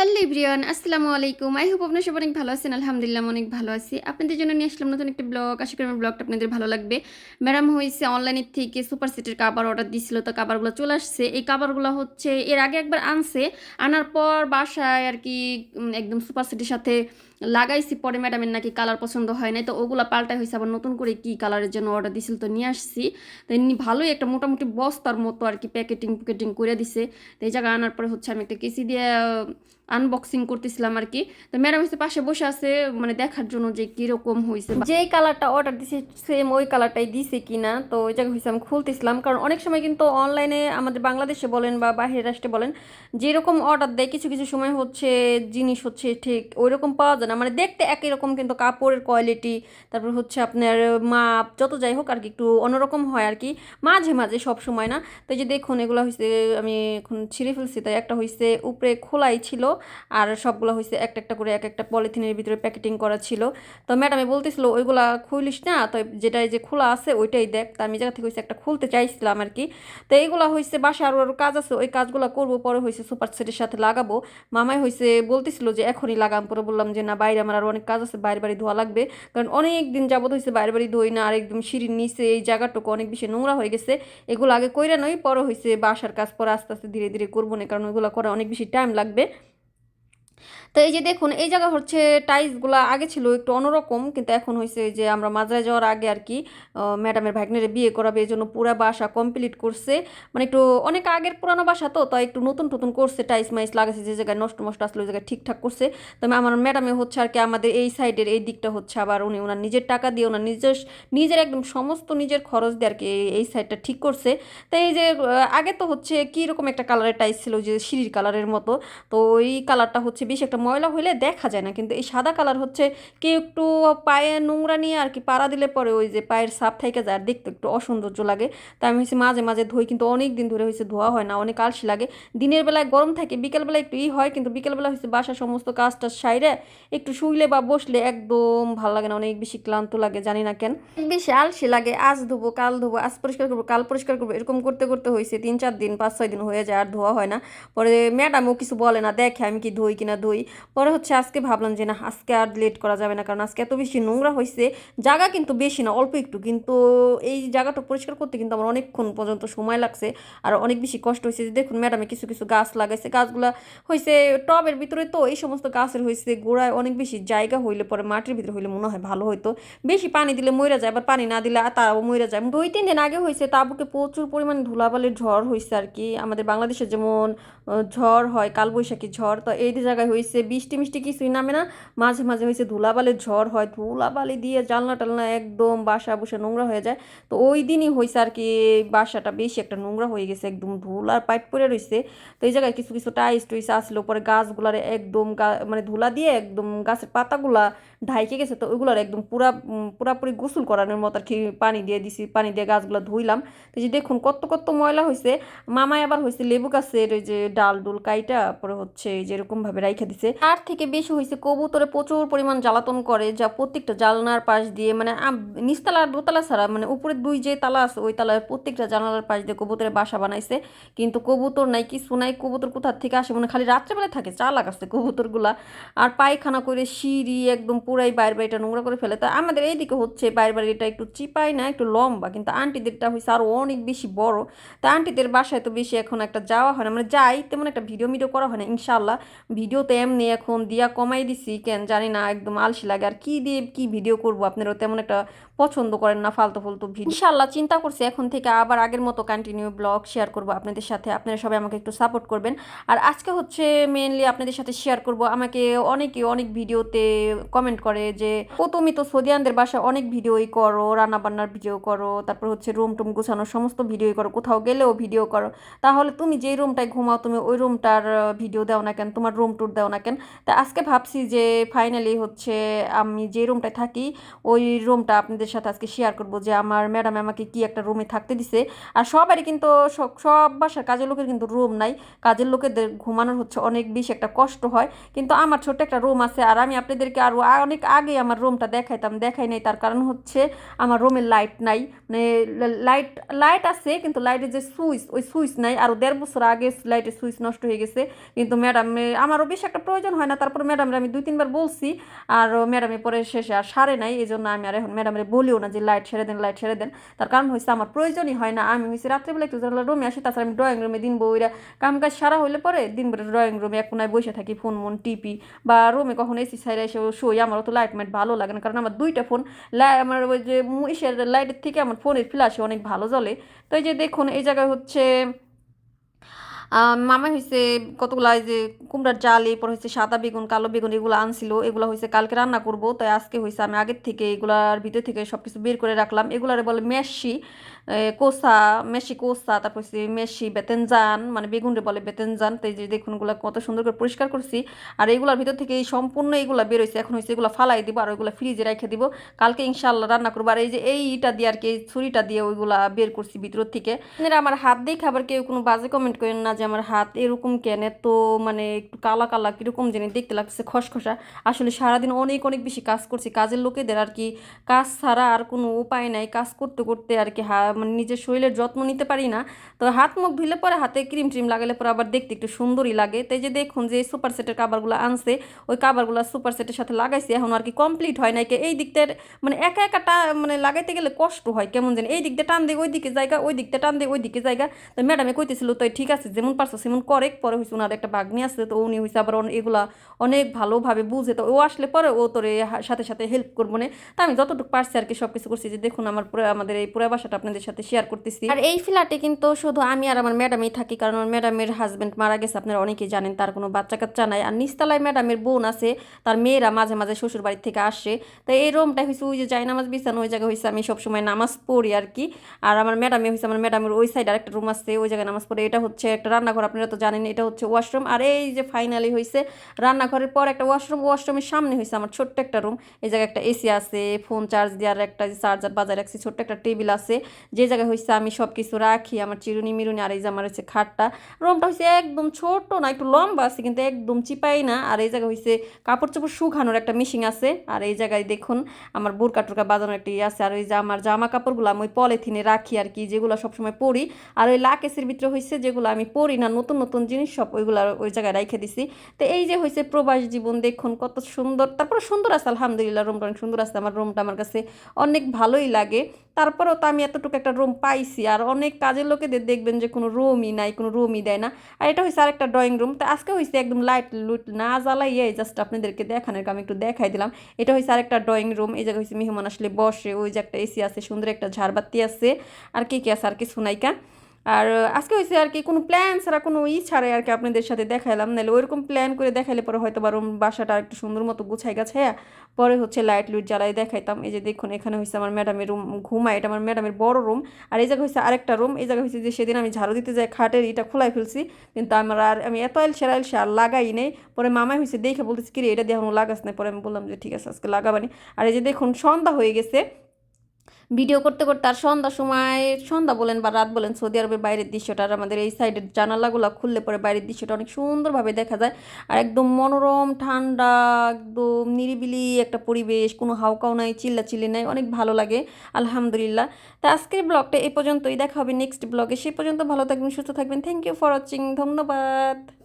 Hello ইব্রিয়ান আসসালামু আলাইকুম। I hope আপনার সব অনেক ভালো আছেন। আলহামদুলিল্লাহ অনেক ভালো আছি। আপনাদের জন্য নিয়ে আসলাম নতুন একটি ব্লগ। আশা করি আমার ব্লগটা আপনাদের ভালো লাগবে। ম্যাডাম হয়েছে অনলাইনের থেকে সুপার সেটের কাবার অর্ডার দিছিল, তো কাবারগুলো চলে আসছে। এই কাবারগুলো হচ্ছে, এর আগে একবার আনছে। আনার পর বাসায় আর কি একদম সুপার সেটের সাথে লাগাইছি, পরে ম্যাডামের নাকি কালার পছন্দ হয় নাই, তো ওগুলো পাল্টাই হয়েছে আবার নতুন করে কি কালারের জন্য অর্ডার দিছিল তো নিয়ে আসছি। তো এমনি ভালোই একটা মোটামুটি বস্তার মতো আর কি প্যাকেটিং প্যাকেটিং করে দিছে। তো এই জায়গায় আনার পরে হচ্ছে আমি একটা কেসি দিয়ে আনবক্সিং করতেছিলাম আর কি। তো ম্যাডাম হচ্ছে পাশে বসে আছে মানে দেখার জন্য যে কীরকম হয়েছে যেই কালারটা অর্ডার দিছে সেম ওই কালারটাই দিছে কিনা, তো ওই জায়গায় হয়েছে আমি খুলতেছিলাম। কারণ অনেক সময় কিন্তু অনলাইনে আমাদের বাংলাদেশে বলেন বা বাহিরের রাষ্ট্রে বলেন, যেরকম অর্ডার দেয়, কিছু কিছু সময় হচ্ছে জিনিস হচ্ছে ঠিক ওই রকম পাওয়া যায় না মানে দেখতে একই রকম কিন্তু কাপড়ের কোয়ালিটি তারপর হচ্ছে আপনার মাপ, যত যাই হোক আর কি একটু অন্যরকম হয় আর কি মাঝে মাঝে সব সময় না? তো যে দেখুন, এগুলো হয়েছে আমি এখন ছিঁড়ে ফেলছি, তাই একটা হয়েছে উপরে খোলাই ছিল, আর সবগুলো হয়েছে একটা একটা করে এক একটা পলিথিনের ভিতরে প্যাকেটিং করা ছিল। তো ম্যাডামে বলতেছিল, ওইগুলা খুলিস না, তো যেটা যে খোলা আছে ওইটাই দেখ। তা আমি জায়গা থেকে হয়েছে একটা খুলতে চাইছিলাম আর কি তো এইগুলা হয়েছে বাসা আরও আরও কাজ আছে, ওই কাজগুলো করব, পরে হয়েছে সুপার সেটের সাথে লাগাবো। মামাই হয়েছে বলতেছিল যে এখনই লাগাম, পরে বললাম যে না বাইরে আমার আরও অনেক কাজ আছে, বাইরে বাড়ি ধোয়া লাগবে। কারণ অনেক দিন যাবত হয়েছে বাইরে বাড়ি ধোয় না আর একদম সিঁড়ির নিচে এই জায়গাটুকু অনেক বেশি নোংরা হয়ে গেছে। এগুলো আগে কইরা নয় পরে হয়েছে বাসার কাজ, পরে আস্তে আস্তে ধীরে ধীরে করব না, কারণ ওইগুলো করা অনেক বেশি টাইম লাগবে। তো এই যে দেখুন, এই জায়গা হচ্ছে টাইলসগুলো আগে ছিল একটু অন্যরকম, কিন্তু এখন হয়েছে যে আমরা মাজারে যাওয়ার আগে আর কি ম্যাডামের ভাগ্নের বিয়ে করাবে, এই জন্য পুরা বাসা কমপ্লিট করছে। মানে একটু অনেক আগের পুরানো বাসা তো, তাই একটু নতুন নতুন করছে, টাইলস মাইস লাগাইছে, যে জায়গায় নষ্ট মষ্ট আসলে, ওই জায়গায় ঠিকঠাক করছে। তবে আমার ম্যাডামে হচ্ছে আর কি আমাদের এই সাইডের এই দিকটা হচ্ছে, আবার উনি ওনার নিজের টাকা দিয়ে ওনার নিজের নিজের একদম সমস্ত নিজের খরচ দিয়ে আর কি এই- সাইডটা ঠিক করছে। তো এই যে আগে তো হচ্ছে কী রকম একটা কালারের টাইলস ছিল যে সিঁড়ির কালারের মতো, তো ওই কালারটা হচ্ছে বেশি একটা ময়লা হইলে দেখা যায় না। কিন্তু এই সাদা কালার হচ্ছে কেউ একটু পায়ে নোংরা নিয়ে আর কি পাড়া দিলে পরে ওই যে পায়ের সাপ থেকে যায় আর দেখতে একটু অসৌন্দর্য লাগে। তাই আমি হচ্ছে মাঝে মাঝে ধুই, কিন্তু অনেক দিন ধরে হয়েছে ধোয়া হয় না, অনেক আলসি লাগে। দিনের বেলায় গরম থাকে বিকেলবেলা একটু ই হয়, কিন্তু বিকেলবেলা হচ্ছে বাসা সমস্ত কাজটা সাইরে একটু শুইলে বা বসলে একদম ভালো লাগে না, অনেক বেশি ক্লান্ত লাগে, জানি না কেন। বেশি আলসি লাগে, আজ ধুবো, কাল ধুবো, আজ পরিষ্কার করব, কাল পরিষ্কার করব, এরকম করতে করতে হয়েছে তিন চার দিন, পাঁচ ছয় দিন হয়ে যায়, আর ধোয়া হয় না। পরে ম্যাডামও কিছু বলে না, দেখে আমি কি ধুই কিনা ধুই পরে হচ্ছে আজকে ভাবলাম যে না, আজকে আর লেট করা যাবে না, কারণ আজকে এত বেশি নোংরা হয়েছে জায়গা কিন্তু বেশি না, অল্প একটু। কিন্তু এই জায়গাটা পরিষ্কার করতে কিন্তু আমার অনেকক্ষণ পর্যন্ত সময় লাগছে আর অনেক বেশি কষ্ট হয়েছে যে দেখুন ম্যাডামে কিছু কিছু গাছ লাগাইছে। গাছগুলা হয়েছে টবের ভিতরে তো, এই সমস্ত গাছের হয়েছে গোড়ায় অনেক বেশি জায়গা হইলে পরে মাটির ভিতরে হইলে মনে হয় ভালো হতো বেশি পানি দিলে মইরা যায়, আবার পানি না দিলে আর তারাও মইরা যায়। দুই, তিন দিন আগে হয়েছে তাবুকে প্রচুর পরিমাণে ধুলাবালির ঝড় হয়েছে আর কি। আমাদের বাংলাদেশে যেমন ঝড় হয়, কালবৈশাখী ঝড়, তো এই জায়গায় হয়েছে বৃষ্টি মিষ্টি কিছুই নামে না। মাঝে মাঝে হয়েছে ধুলাবালির ঝড় হয়, ধুলাবালি দিয়ে জানলা টালনা একদম বাসা বসে নোংরা হয়ে যায়। তো ওই দিনই হয়েছে আর কি, বাসাটা বেশি একটা নোংরা হয়ে গেছে, একদম ধুলার পাইপ পরে রয়েছে তো এই জায়গায় কিছু কিছু টাইস টুইস আসলো পরে গাছগুলার একদম মানে ধুলা দিয়ে একদম গাছের পাতাগুলা ঢাইকে গেছে। তো ওইগুলোর একদম পুরা পুরাপুরি গোসল করানোর মতো আর কি পানি দিয়ে দিছি, পানি দিয়ে গাছগুলো ধুইলাম। তো যে দেখুন কত কত ময়লা হয়েছে মামায় আবার হয়েছে লেবু গাছের ওই যে ডাল ডুল কাইটা, পরে হচ্ছে এই যে ভাবে দিছে। তার থেকে বেশি হয়েছে কবুতরে প্রচুর পরিমাণ জ্বালাতন করে, যা প্রত্যেকটা জানলার পাশ দিয়ে মানে নিচতলা দোতলা ছাড়া মানে উপরে দুই যে তালা আছে, ওই তালার প্রত্যেকটা জানালার পাশ দিয়ে কবুতরের বাসা বানাইছে। কিন্তু কবুতর নাই, কিছু নাই, কবুতর কোথার থেকে আসে? মানে খালি রাত্রেবেলায় থাকে, চালাক আছে কবুতরগুলা। আর পায়খানা করে সিঁড়ি একদম পুরাই বাইরে বাড়িটা নোংরা করে ফেলে। তা আমাদের এইদিকে হচ্ছে বাইরে বাড়িটা একটু চিপাই না, একটু লম্বা। কিন্তু আন্টিদেরটা হয়েছে আরও অনেক বেশি বড়। তা আন্টিদের বাসায় তো বেশি এখন একটা যাওয়া হয় না। মানে যাই, তেমন একটা ভিডিও মিডিও করা হয় না ইনশাল্লাহ ভিডিও তো এমনি এখন দিয়া কমাই দিছি, কেন জানি না, একদম আলসি লাগে। আর কি দিয়ে, কি ভিডিও করব? আপনারাও তেমন একটা পছন্দ করেন না ফালতু ফালতু ভিডিও ইনশাল্লাহ চিন্তা করছি এখন থেকে আবার আগের মতো কন্টিনিউ ব্লগ শেয়ার করব আপনাদের সাথে। আপনারা সবাই আমাকে একটু সাপোর্ট করবেন। আর আজকে হচ্ছে মেনলি আপনাদের সাথে শেয়ার করব। আমাকে অনেকে অনেক ভিডিওতে কমেন্ট করে যে, ও তুমি তো সৌদিয়ানদের বাসায় অনেক ভিডিওই করো রান্না বান্নার ভিডিও করো, তারপর হচ্ছে রুম টুম গুছানোর সমস্ত ভিডিওই করো, কোথাও গেলেও ভিডিও করো। তাহলে তুমি যেই রুমটায় ঘুমাও, তুমি ওই রুমটার ভিডিও দাও না কেন? তোমার রুম ট্যুর দাও না কেন? তা আজকে ভাবছি যে ফাইনালি হচ্ছে আমি যে রুমটায় থাকি, ওই রুমটা আপনাদের সাথে আজকে শেয়ার করব যে আমার ম্যাডাম আমাকে কি একটা রুমে থাকতে দিছে। আর সবারই কিন্তু সব সব বাসার কাজের লোকের কিন্তু রুম নাই। কাজের লোকেদের ঘুমানোর হচ্ছে অনেক বেশি একটা কষ্ট হয়। কিন্তু আমার ছোট্ট একটা রুম আছে আর আমি আপনাদেরকে আরও অনেক আগে আমার রুমটা দেখাইতাম। দেখাই নাই, তার কারণ হচ্ছে আমার রুমে লাইট নাই। মানে লাইট লাইট আছে, কিন্তু লাইটের যে সুইচ ওই সুইচ নাই। আরও দেড় বছর আগে লাইটের সুইচ নষ্ট হয়ে গেছে। কিন্তু ম্যাডাম আমারও বেশি বেশি একটা প্রয়োজন হয় না। তারপর ম্যাডামরা আমি দুই, তিনবার বলছি আর ম্যাডামে পরে শেষে আর সারে নাই। এই জন্য আমি আর এখন ম্যাডামের বলিও না যে লাইট ছেড়ে দেন লাইট ছেড়ে দেন। তার কারণ হয়েছে আমার প্রয়োজনই হয় না। আমি হয়েছে রাত্রেবেলা একটু রুমে আসি, তাছাড়া আমি ড্রয়িং রুমে দিন বইরা কাম কাজ সারা হইলে পরে দিন ড্রয়িং রুমে এক কোনায় বসে থাকি ফোন মন টিপি বা রুমে কখন এসি সাইডে এসে শুই। আমার তো লাইট মাইট ভালো লাগে না, কারণ আমার দুইটা ফোন আমার ওই যে ইসের লাইটের থেকে আমার ফোনের ফ্ল্যাশে অনেক ভালো জ্বলে। তো এই যে দেখুন, এই জায়গায় হচ্ছে মামা হয়েছে কতগুলা যে কুমড়ার চাল এরপর হয়েছে সাদা বেগুন, কালো বেগুন, এগুলো আনছিল, এগুলো হয়েছে কালকে রান্না করব। তাই আজকে হয়েছে আমি আগের থেকে এগুলার ভিতর থেকে সব কিছু বের করে রাখলাম। এগুলারে বলে মেশি। কোসা, মেশি কোসা, তারপর মেশি, বেতেনজান মানে বেগুনরে বলে বেতেনজান, তো এই যে দেখুন এগুলো কত সুন্দর করে পরিষ্কার করছি। আর এগুলোর ভিতর থেকে এই সম্পূর্ণ এগুলো বেরোইছে এখন হচ্ছে এগুলো ফালাই দিব আর ওইগুলো ফ্রিজে রেখে দিব। কালকে ইনশাল্লাহ রান্না করব। আর এই যে এইটা দিয়ে আর কি ছুরিটা দিয়ে ওইগুলা বের করছি ভিতর থেকে। আমার হাত দিয়ে খাবার কেউ কোনো বাজে কমেন্ট করেন না যে আমার হাত এরকম কেন? তো মানে একটু কালা কালা কীরকম জানি দেখতে লাগছে খসখসা। আসলে সারাদিন অনেক অনেক বেশি কাজ করছি। কাজের লোকেদের আর কি কাজ ছাড়া আর কোনো উপায় নাই। কাজ করতে করতে আর কি মানে নিজের শরীরের যত্ন নিতে পারি না। তো হাত মুখ ধুলে পরে হাতে ক্রিম ট্রিম লাগালে পরে আবার দেখতে একটু সুন্দরই লাগে। তাই যে দেখুন যে সুপার সেটের কাবারগুলো আনছে, ওই কাবারগুলো সুপার সেটের সাথে লাগাইছি, এখন আর কি কমপ্লিট হয় নাই। এই দিকটার মানে একা একা টা মানে লাগাইতে গেলে কষ্ট হয়, কেমন জানি এই দিক দিয়ে টান দিয়ে ওই দিকে জায়গা, ওই দিকটা টান দিয়ে ওই দিকে জায়গা। তো ম্যাডামে কইতেছিল তো ঠিক আছে, যেমন পারছ সেমন করে। পরে হয়েছে ওনার একটা বাগনি আছে, তো উনি হয়েছে আবার এগুলা অনেক ভালোভাবে বুঝে। তো ও আসলে পরে ও তোরে সাথে সাথে হেল্প করব না। তা আমি যতটুকু পারছি আর কি সব কিছু করছি। যে দেখুন আমার পুরো আমাদের এই পুরা বাসাটা আপনাদের সাথে শেয়ার করতেছি। আর এই ফ্ল্যাটে কিন্তু শুধু আমি আর আমার ম্যাডামই থাকি, কারণ আমার ম্যাডামের হাজব্যান্ড মারা গেছে, আপনারা অনেকেই জানেন, তার কোনো বাচ্চা কাচ্চা নাই। আর নিস্তালায় ম্যাডামের বোন আছে, তার মেয়েরা মাঝে মাঝে শ্বশুর বাড়ি থেকে আসে। তো এই রুমটা হয়েছে ওই যে যাই নামাজ বিছানো, ওই জায়গায় হয়েছে আমি সবসময় নামাজ পড়ি আর কি। আর আমার ম্যাডামে হয়েছে আমার ম্যাডামের ওই সাইড আরেকটা রুম আছে, ওই জায়গায় নামাজ পড়ে। এটা হচ্ছে একটা রান্নাঘর, আপনারা তো জানেন, এটা হচ্ছে ওয়াশরুম আর এই যে ফাইনালি হয়েছে রান্নাঘরের পর একটা ওয়াশরুম ওয়াশরুমের সামনে হয়েছে আমার ছোট্ট একটা রুম এই জায়গায় একটা এসি আছে ফোন চার্জ দেওয়ার একটা চার্জার বাজার রাখছি, ছোট্ট একটা টেবিল আছে। যে জায়গায় হয়েছে আমি সব কিছু রাখি, আমার চিরুনি মিরুনি আর এই যে আমার হচ্ছে খাটটা। রুমটা হয়েছে একদম ছোট না, একটু লম্বা আছে, কিন্তু একদম চিপাই না। আর এই জায়গায় হয়েছে কাপড় চোপড় শুকানোর একটা মেশিন আছে। আর এই জায়গায় দেখুন আমার বোরকা টোরকা বাজানোর একটা ইয়ে আছে। আর ওই যে আমার জামা কাপড়গুলো আমি ওই পলিথিনে রাখি আর কি, যেগুলো সবসময় পরি। আর ওই লাকেসের ভিতরে হয়েছে যেগুলো আমি পরি না, নতুন নতুন জিনিস সব ওইগুলো ওই জায়গায় রেখে দিছি। তো এই যে হয়েছে প্রবাস জীবন, দেখুন কত সুন্দর। তারপরে সুন্দর আছে, আলহামদুলিল্লাহ, রুমটা অনেক সুন্দর আছে। আমার রুমটা আমার কাছে অনেক ভালোই লাগে। তারপরেও তো আমি এতটুকু একটা রুম পাইছি। আর অনেক কাজের লোকেদের দেখবেন যে কোনো রুমই নাই, কোনো রুমই দেয় না। আর এটা হয়েছে আরেকটা ড্রয়িং রুম তো আজকে হয়েছে একদম লাইট লুট না জ্বালাইয়ে জাস্ট আপনাদেরকে দেখানোর আমি একটু দেখাই দিলাম। এটা হয়েছে আরেকটা ড্রয়িং রুম এই জায়গায় হয়েছে মেহমান আসলে বসে। ওই যে একটা এসি আছে, সুন্দর একটা ঝাড়বাতি আছে। আর কি কি আছে? আর কিছু সুনাইকা আর আজকে হয়েছে আর কি কোনো প্ল্যান ছাড়া কোনো ই ছাড়াই আর কি আপনাদের সাথে দেখাইলাম। নাহলে ওইরকম প্ল্যান করে দেখাইলে পরে হয়তো বা বাসাটা একটু সুন্দর মতো গুছাই গাছাইয়া পরে হচ্ছে লাইট লুইট জ্বালাই দেখাইতাম। এই যে দেখুন, এখানে হয়েছে আমার ম্যাডামের রুম ঘুমায়। এটা আমার ম্যাডামের বড় রুম আর এই জায়গায় হয়েছে আরেকটা রুম এই জায়গায় হয়েছে যে সেদিন আমি ঝাড়ু দিতে যাই, খাটের এটা খোলাই ফেলছি। কিন্তু আমার আর, আমি এত আইল সেরা আইল আর লাগাই নেই। পরে মামাই হয়েছে দেখে বলতেছি, কিরে, এটা দিয়ে লাগাস না পরে আমি বললাম যে, ঠিক আছে, আজকে লাগাবানি। আর এই যে দেখুন, সন্ধ্যা হয়ে গেছে। ভিডিও করতে করতে আর সন্ধ্যা সময়, সন্ধ্যা বলেন বা রাত বলেন, সৌদি আরবের বাইরের দৃশ্যটা আর আমাদের এই সাইডের জানালাগুলো খুললে পরে বাইরের দৃশ্যটা অনেক সুন্দরভাবে দেখা যায়। আর একদম মনোরম, ঠান্ডা, একদম নিরিবিলি একটা পরিবেশ, কোনো হাউকাও নাই চিল্লা চিল্লি নাই, অনেক ভালো লাগে, আলহামদুলিল্লাহ। তা আজকের ব্লগটা এই পর্যন্তই, দেখা হবে নেক্সট ব্লগে সে পর্যন্ত ভালো থাকবেন, সুস্থ থাকবেন। থ্যাংক ইউ ফর ওয়াচিং ধন্যবাদ।